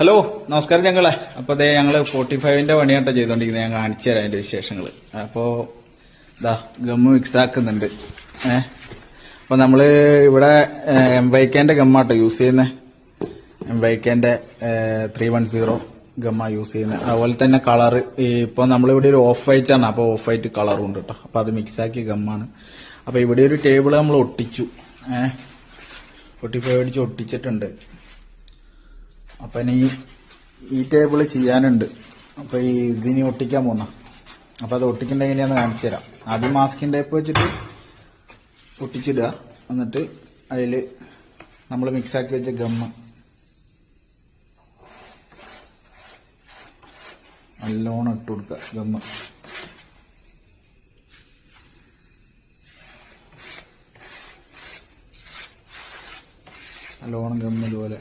Hello നമസ്കാരം ഞങ്ങളെ. അപ്പൊ അതെ ഞങ്ങൾ ഫോർട്ടി ഫൈവിന്റെ പണിയാട്ടോ ചെയ്തോണ്ടിരിക്കുന്നത് ഞാൻ കാണിച്ചു തരാം അതിന്റെ വിശേഷങ്ങൾ അപ്പോ ഇതാ ഗമ്മ് മിക്സ് ആക്കുന്നുണ്ട്. ഏഹ് അപ്പൊ നമ്മൾ ഇവിടെ എംവൈക്കേന്റെ ഗമ്മാട്ടോ യൂസ് ചെയ്യുന്നത് എംവൈക്കേന്റെ three one zero gamma use ചെയ്യുന്നത് അതുപോലെ തന്നെ കളർ ഇപ്പൊ നമ്മളിവിടെ ഒരു ഓഫ് വൈറ്റ് ആണ്. അപ്പൊ ഓഫ് വൈറ്റ് കളറും ഉണ്ട് കേട്ടോ അപ്പൊ അത് മിക്സ് ആക്കിയ ഗമ്മാണ്. അപ്പൊ ഇവിടെ ഒരു ടേബിൾ നമ്മൾ ഒട്ടിച്ചു. ഏഹ് ഫോർട്ടി ഫൈവ് അടിച്ച് ഒട്ടിച്ചിട്ടുണ്ട്. അപ്പൊ ഇനി ഈ ടേബിൾ ചെയ്യാനുണ്ട്. അപ്പോൾ ഈ ഇതിനി ഒട്ടിക്കാൻ പോന്ന. അപ്പോൾ അത് ഒട്ടിക്കേണ്ട എങ്ങനെയാന്ന് കാണിച്ചു തരാം. ആദ്യം മാസ്കിൻ ടേപ്പ് വെച്ചിട്ട് ഒട്ടിച്ചിടുക. എന്നിട്ട് അതിൽ നമ്മൾ മിക്സാക്കി വെച്ച ഗമ്മ് നല്ലോണം ഇട്ട് കൊടുക്കുക ഗമ്മ് നല്ലോണം ഗമ്മ് ഇതുപോലെ.